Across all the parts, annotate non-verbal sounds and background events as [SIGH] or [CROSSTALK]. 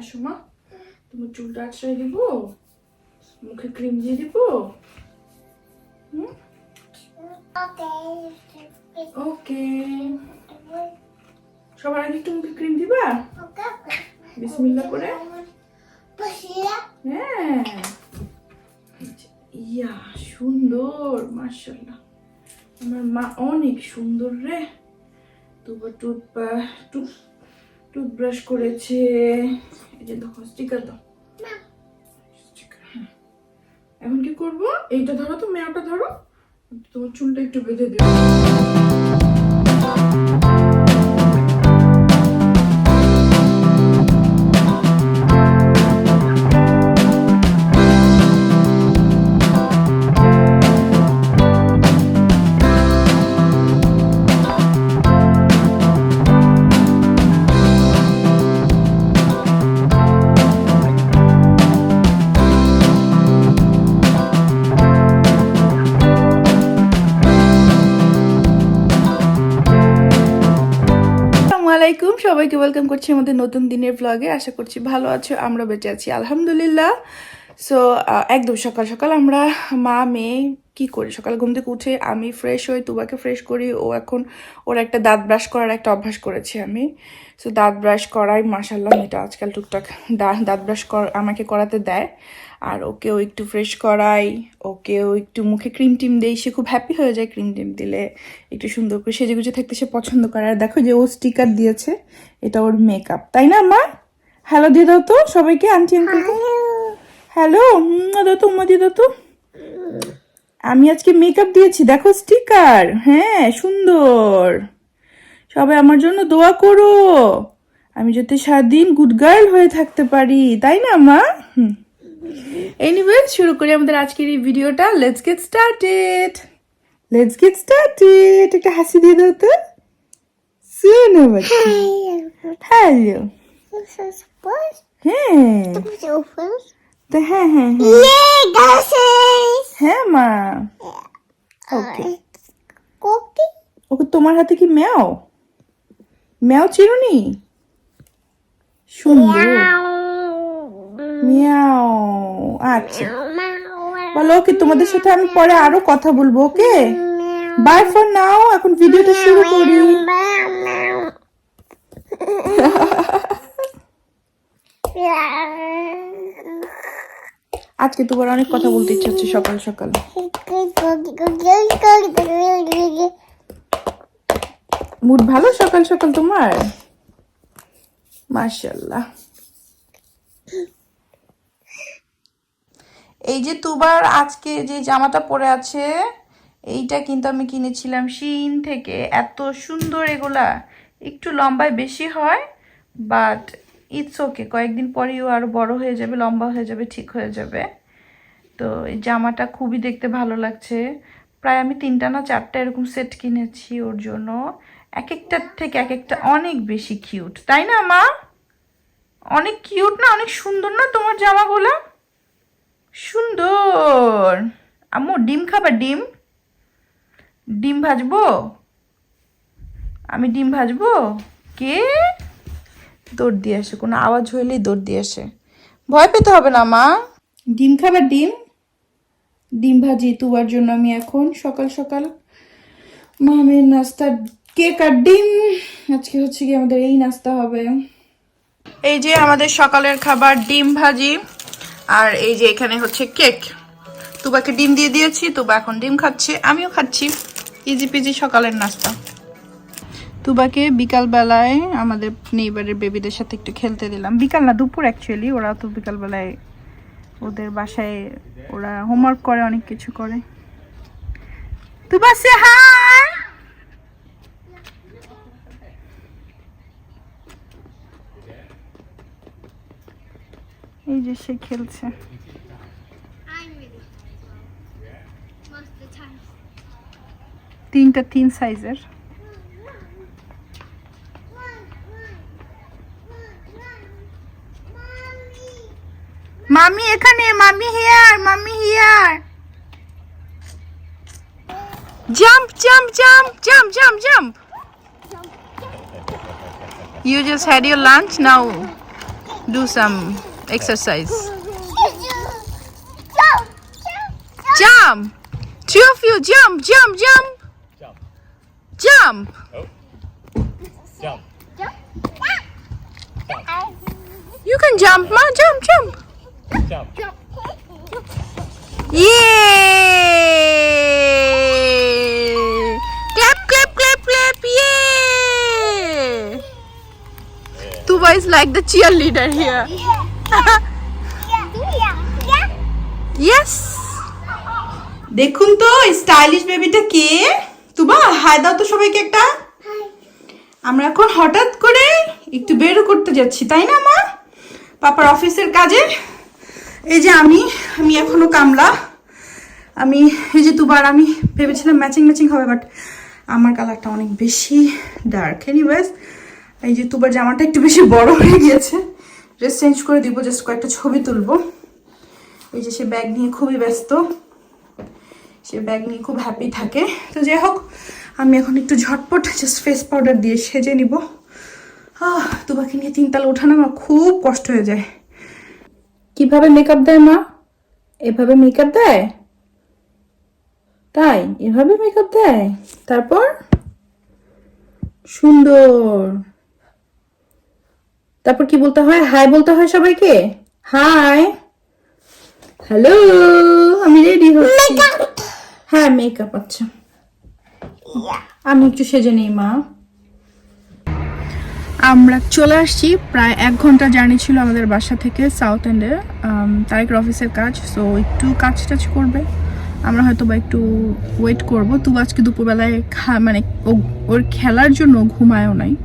আসো তোমার চুলটা আশ্রয় দিব, মুখে ক্রিম দিয়ে দিব। ওকে সবার আগে একটু মুখে ক্রিম দিবা? বিসমিল্লাহ করে। হ্যাঁ। ইয়া, সুন্দর মার্শাল্লাহ আমার মা অনেক সুন্দর রে। দুবার টুথ টুথ টুথব্রাশ করেছে। এই যে দেখো স্টিকার দাও। হ্যাঁ। এখন কি করব? এইটা ধরো তো মেয়াটা ধরো। তোমার চুলটা একটু বেঁধে দিও। আলাইকুম। সবাইকে ওয়েলকাম করছি আমাদের নতুন দিনের ব্লগে আশা করছি ভালো আছো আমরা বেঁচে আছি, আলহামদুলিল্লাহ। সো একদম সকাল সকাল আমরা মা, মেয়ে কি করি? সকাল ঘুম থেকে উঠে আমি ফ্রেশ হই, তুবাকে ফ্রেশ করি। ও এখন, ওর একটা দাঁত ব্রাশ করার একটা অভ্যাস করেছি আমি। সো দাঁত ব্রাশ করাই মাসাল্লাহ এটা আজকাল টুকটাক দাঁত ব্রাশ আমাকে করাতে দেয়। আর ওকেও একটু ফ্রেশ করাই ওকেও একটু মুখে ক্রিম টিম দেই। সে খুব হ্যাপি হয়ে যায় ক্রিম টিম দিলে। একটু সুন্দর করে সেজে গুজে থাকতে সে পছন্দ করে। আর দেখো যে ও স্টিকার দিয়েছে এটা ওর মেকআপ তাই না মা? হ্যালো দিয়ে দাও তো সবাইকে আন্টি আঙ্কেলকে হ্যালো দাও তো উম্মা দিয়ে দাও তো? আমি আজকে মেকআপ দিয়েছি দেখো স্টিকার হ্যাঁ সুন্দর। সবাই আমার জন্য দোয়া করো। আমি যাতে সারাদিন গুড গার্ল হয়ে থাকতে পারি তাই না মা? হুম এনিওয়েজ শুরু করি আমাদের আজকের এই ভিডিওটা। Let's get started let's get started একটা হাসি দিয়ে দাও তো। শোনো হ্যালো হ্যাঁ। হ্যাঁ হ্যাঁ হ্যাঁ। হ্যাঁ মা। ওকে। ওকে তোমার হাতে কি ম্যাও? ম্যাও চিরুনি? সুন্দর মিয়াও। আচ্ছা। বলো ওকে তোমাদের সাথে আমি পরে আরও কথা বলব ওকে? বাই ফর নাও এখন ভিডিওটা শুরু করি। আজকে তোমার অনেক কথা বলতে ইচ্ছা হচ্ছে সকাল সকাল। [LAUGHS] মুড ভালো? সকাল সকাল তোমার? মাশাল্লাহ এই যে তুবার আজকে যে জামাটা পরে আছে, এইটা কিন্তু আমি কিনেছিলাম শিন থেকে। এত সুন্দর এগুলা। একটু লম্বায় বেশি হয় বাট ইটস ওকে কয়েকদিন পরেও আরও বড় হয়ে যাবে, লম্বা হয়ে যাবে, ঠিক হয়ে যাবে। তো এই জামাটা খুবই দেখতে ভালো লাগছে। প্রায় আমি তিনটা না চারটা এরকম সেট কিনেছি ওর জন্য। এক একটার থেকে এক একটা অনেক বেশি কিউট তাই না মা? অনেক কিউট না? অনেক সুন্দর না তোমার জামাগুলো? সুন্দর। আম্মু, ডিম খাবার ডিম? ডিম ভাজবো? আমি ডিম ভাজবো? কে? দৌড় দিয়ে আসে, কোনো আওয়াজ হইলেই দৌড় দিয়ে আসে। ভয় পেতে হবে না মা। ডিম খাবার ডিম? ডিম ভাজি তুয়ার জন্য আমি এখন সকাল সকাল মামের নাস্তা কেক আর ডিম? আজকে হচ্ছে কি আমাদের এই নাস্তা হবে। এই যে আমাদের সকালের খাবার ডিম ভাজি, আর এই যে এখানে হচ্ছে কেক। তুবাকে ডিম দিয়ে দিয়েছি, তুবা এখন ডিম খাচ্ছে, আমিও খাচ্ছি। ইজি পিজি সকালের নাস্তা। তুবাকে বিকাল বেলায় আমাদের নেইবারের বেবিদের সাথে একটু খেলতে দিলাম। বিকাল না, দুপুর অ্যাকচুয়ালি ওরা তো বিকাল বেলায় ওদের বাসায় ওরা হোমওয়ার্ক করে, অনেক কিছু করে। তুবা সে হাই এই যে সে খেলছে. তিনটা তিন সাইজের মামি এখানে, mummy here mummy here jump jump jump jump jump jump You just had your lunch, now. do some exercise. Jump! Jump! Two of you, jump, jump, jump, Jump. jump. Oh. Jump. Jump! You can jump, ma, jump, jump. Jump. Jump! Yay! Clap, clap, clap, clap, yay! Tuba is like the cheerleader here. Yes! দেখুন তো stylish বেবিটা কে? তুবা, high দাও তো সবাইকে একটা। আমরা এখন হঠাৎ করে একটু বেরো করতে যাচ্ছি, তাই না, মা? পাপার অফিসের কাজে। এই যে আমি আমি এখনও কামলা। আমি, এই যে দুবার আমি ভেবেছিলাম ম্যাচিং ম্যাচিং হবে বাট আমার কালারটা অনেক বেশি ডার্ক এনিওয়েজ এই যে তুবার জামাটা একটু বেশি বড় হয়ে গিয়েছে। ড্রেস চেঞ্জ করে দিব জাস্ট কয়েকটা ছবি তুলবো। এই যে সে ব্যাগ নিয়ে খুবই ব্যস্ত। সে ব্যাগ নিয়ে খুব হ্যাপি থাকে। তো যাই হোক, আমি এখন একটু ঝটপট জাস্ট ফেস পাউডার দিয়ে সেজে নিব। আহ, তোমাকে নিয়ে তিনতলা ওঠানো আমার খুব কষ্ট হয়ে যায়। কীভাবে মেকআপ দেয় মা? এভাবে মেকআপ দেয়? তাই, এভাবে মেকআপ দেয়? তারপর? সুন্দর। তারপর কি বলতে হয়? হাই বলতে হয় সবাইকে? হাই হ্যালো আমি রেডি হচ্ছি। হ্যাঁ মেকআপ আচ্ছা। আমি একটু সেজে নেই মা। আমরা চলে আসছি। প্রায় এক ঘণ্টা জার্নি ছিল আমাদের বাসা থেকে সাউথ এন্ডে তারেকের অফিসের কাজ সো একটু কাজ টাজ করবে। আমরা হয়তো বা একটু ওয়েট করব। তবু আজকে দুপুরবেলায় খা মানে ও- ওর খেলার জন্য ঘুমায়ও নাই।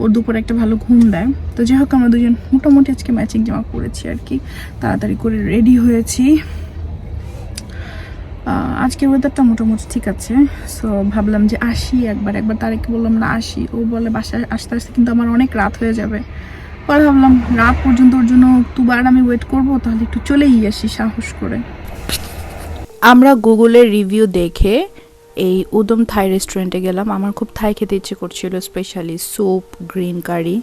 ওর দুপুরে একটা ভালো ঘুম দেয়। তো যাই হোক, আমরা দুজন মোটামুটি আজকে ম্যাচিং জামা পরেছি আর কি। তাড়াতাড়ি করে রেডি হয়েছি। আজকে ওয়েদারটা মোটামুটি ঠিক আছে। সো ভাবলাম যে আসি একবার। একবার তারেকে বললাম, না, আসি। ও বলে, বাসায় আসতে আসতে কিন্তু আমার অনেক রাত হয়ে যাবে। পরে ভাবলাম, রাত পর্যন্ত ওর জন্য দুবার আমি ওয়েট করব, তাহলে একটু চলেই আসি সাহস করে। আমরা গুগলের রিভিউ দেখে এই উদম থাই রেস্টুরেন্টে গেলাম। আমার খুব থাই খেতে ইচ্ছে করছিল স্পেশালি স্যুপ গ্রিন কারি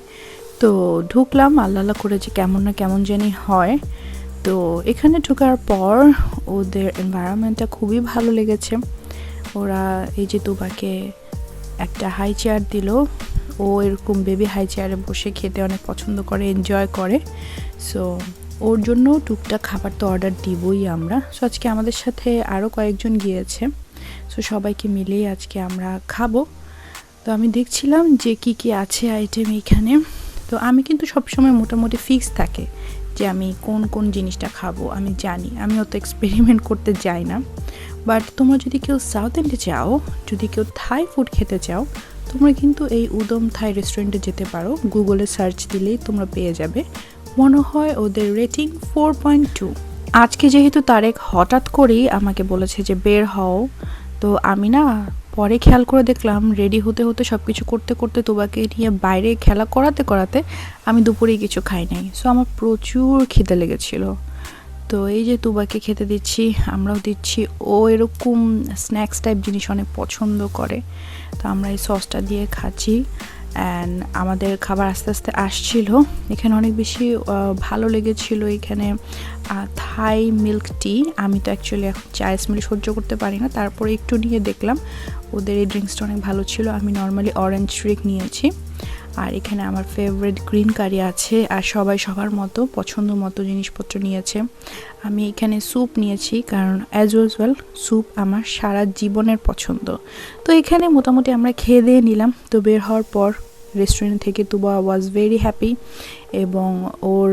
তো ঢুকলাম, আল্লাহ আল্লাহ করে যে কেমন না কেমন জানি হয়। তো এখানে ঢোকার পর ওদের এনভায়রনমেন্টটা খুবই ভালো লেগেছে। ওরা এই যে দুবাকে একটা হাই চেয়ার দিল। ও এরকম বেবি হাই চেয়ারে বসে খেতে অনেক পছন্দ করে এনজয় করে। সো ওর জন্য টুকটাক খাবার তো অর্ডার দিবই আমরা। সো আজকে আমাদের সাথে আরও কয়েকজন গিয়েছে। সো সবাইকে মিলেই আজকে আমরা খাব। তো আমি দেখছিলাম যে কি কি আছে আইটেম এখানে। তো আমি কিন্তু সবসময় মোটামুটি ফিক্স থাকে যে আমি কোন কোন জিনিসটা খাব, আমি জানি। আমি অত এক্সপেরিমেন্ট করতে যাই না। বাট তোমরা যদি কেউ সাউথ ইন্ডে যাও, যদি কেউ থাই ফুড খেতে চাও, তোমরা কিন্তু এই উদম থাই রেস্টুরেন্টে যেতে পারো। গুগলে সার্চ দিলেই তোমরা পেয়ে যাবে। মনে হয় ওদের রেটিং ফোর পয়েন্ট টু আজকে যেহেতু তারেক হঠাৎ করেই আমাকে বলেছে যে বের হও তো আমি না পরে খেয়াল করে দেখলাম রেডি হতে হতে সব কিছু করতে করতে তোবাকে নিয়ে বাইরে খেলা করাতে করাতে আমি দুপুরে কিছু খাই নাই। সো আমার প্রচুর খিদে লেগেছিল। তো এই যে তুবাকে খেতে দিচ্ছি, আমরাও দিচ্ছি। ও এরকম স্ন্যাক্স টাইপ জিনিস অনেক পছন্দ করে। তো আমরা এই সসটা দিয়ে খাচ্ছি। অ্যান্ড আমাদের খাবার আস্তে আস্তে আসছিল। এখানে অনেক বেশি ভালো লেগেছিল এখানে থাই মিল্ক টি আমি তো অ্যাকচুয়ালি এখন চা স্মেল সহ্য করতে পারি না। তারপরে একটু নিয়ে দেখলাম, ওদের এই ড্রিঙ্কসটা অনেক ভালো ছিল। আমি নর্মালি অরেঞ্জ ড্রিঙ্ক নিয়েছি। আর এখানে আমার ফেভারিট গ্রিন কারি আছে। আর সবাই সবার মতো, পছন্দ মতো জিনিসপত্র নিয়েছে। আমি এখানে স্যুপ নিয়েছি, কারণ অ্যাজ ইউজুয়াল স্যুপ আমার সারা জীবনের পছন্দ। তো এখানে মোটামুটি আমরা খেয়ে দিয়ে নিলাম। তো বের হওয়ার পর রেস্টুরেন্ট থেকে তুবা ওয়াজ ভেরি হ্যাপি এবং ওর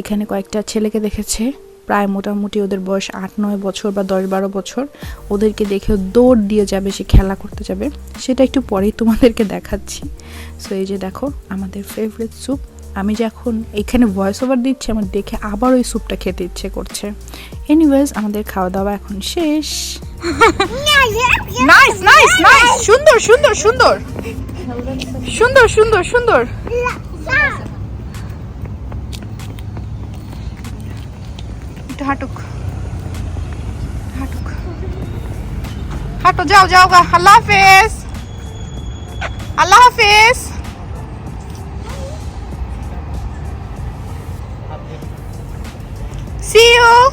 এখানে কয়েকটা ছেলেকে দেখেছে। প্রায় মোটামুটি ওদের বয়স আট, নয় বছর বা দশ, বারো বছর। ওদেরকে দেখে দৌড় দিয়ে যাবে, সে খেলা করতে যাবে। সেটা একটু পরেই তোমাদেরকে দেখাচ্ছি। সো এই যে দেখো, আমাদের ফেভারিট স্যুপ আমি যখন এখানে ভয়েস ওভার দিচ্ছি, আমার দেখে আবার ওই স্যুপটা খেতে ইচ্ছে করছে। এনিওয়েজ আমাদের খাওয়া দাওয়া এখন শেষ। নাইস নাইস নাইস সুন্দর সুন্দর সুন্দর! সুন্দর সুন্দর সুন্দর! একটু হাঁটুক। হাঁটুক। হাঁটো, যাও যাও গা। আল্লাহ হাফেজ! আল্লাহ হাফেজ! See you.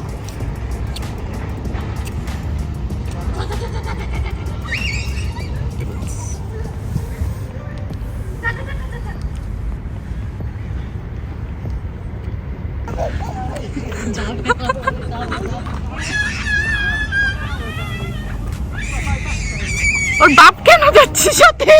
ওর বাপ কেন যাচ্ছে সাথে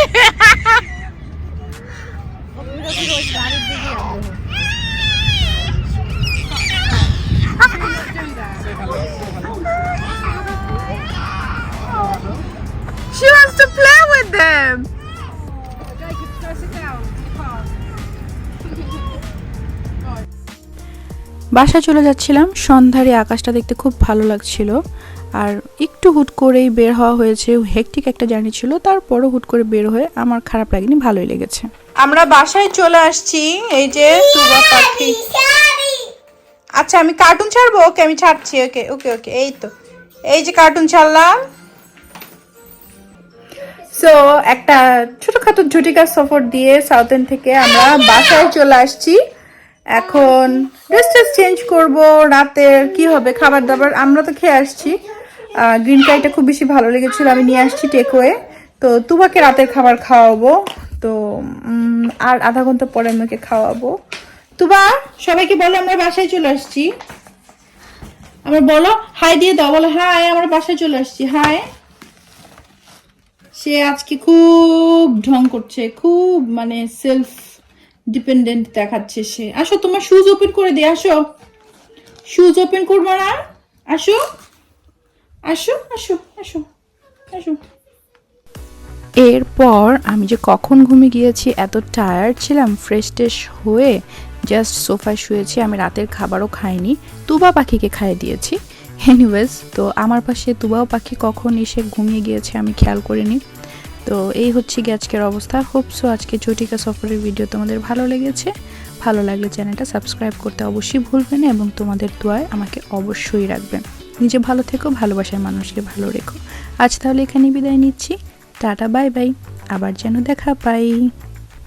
বাসা চলে যাচ্ছিলাম। সন্ধ্যারে আকাশটা দেখতে খুব ভালো লাগছিল। আর একটু হুট করেই বের হওয়া হয়েছে। হেকটিক একটা জার্নি ছিল। তারপরও হুট করে বের হয়ে আমার খারাপ লাগেনি ভালোই লেগেছে। আমরা বাসায় চলে আসছি। এই যে তুবা পাখি। আচ্ছা আমি কার্টুন ছাড়বো? ওকে আমি ছাড়ছি। ওকে ওকে ওকে এই তো। এই যে কার্টুন ছাড়লাম। সো একটা ছোটখাটো ঝুটিকা সফর দিয়ে সাউথ এন্ড থেকে আমরা বাসায় চলে আসছি। এখন ড্রেস ট্রেস চেঞ্জ করব, রাতের কি হবে, খাবার দাবার, আমরা তো খেয়ে আসছি। গ্রিন কাইটা খুব বেশি ভালো লেগেছিল, আমি নিয়ে আসছি টেকওয়ে তো তুবাকে রাতের খাবার খাওয়াবো, তো আর আধা ঘণ্টা পরে আমাকে খাওয়াবো। তুবা, সবাইকে বলো আমরা বাসায় চলে আসছি। আমরা বলো হাই দিয়ে দাও, বলো হাই আমরা বাসায় চলে আসছি হাই সে আজকে খুব ঢং করছে, খুব মানে সেলফ ডিপেন্ডেন্ট দেখাচ্ছে সে। আসো, তোমার শুজ ওপেন করে দিয়ে আসো। শুজ ওপেন করব না? আসো। আসো আসো আসো আসো। এরপর আমি যে কখন ঘুমে গিয়েছি, এত টায়ার্ড ছিলাম ফ্রেশ ট্রেশ হয়ে জাস্ট সোফায় শুয়েছি, আমি রাতের খাবারও খাইনি, তুবা পাখিকে খাইয়ে দিয়েছি। এনিওয়েজ তো আমার পাশে তুবাও পাখি কখন এসে ঘুমিয়ে গিয়েছে আমি খেয়াল করিনি। তো এই হচ্ছে গিয়ে আজকের অবস্থা। হোপসো আজকে চটিকা সফরের ভিডিও তোমাদের ভালো লেগেছে। ভালো লাগলে চ্যানেলটা সাবস্ক্রাইব করতে অবশ্যই ভুলবে না এবং তোমাদের দোয়ায় আমাকে অবশ্যই রাখবেন। নিজে ভালো থেকো, ভালোবাসার মানুষকে ভালো রেখো। আজ তাহলে এখানে বিদায় নিচ্ছি। টাটা বাই বাই আবার যেন দেখা পাই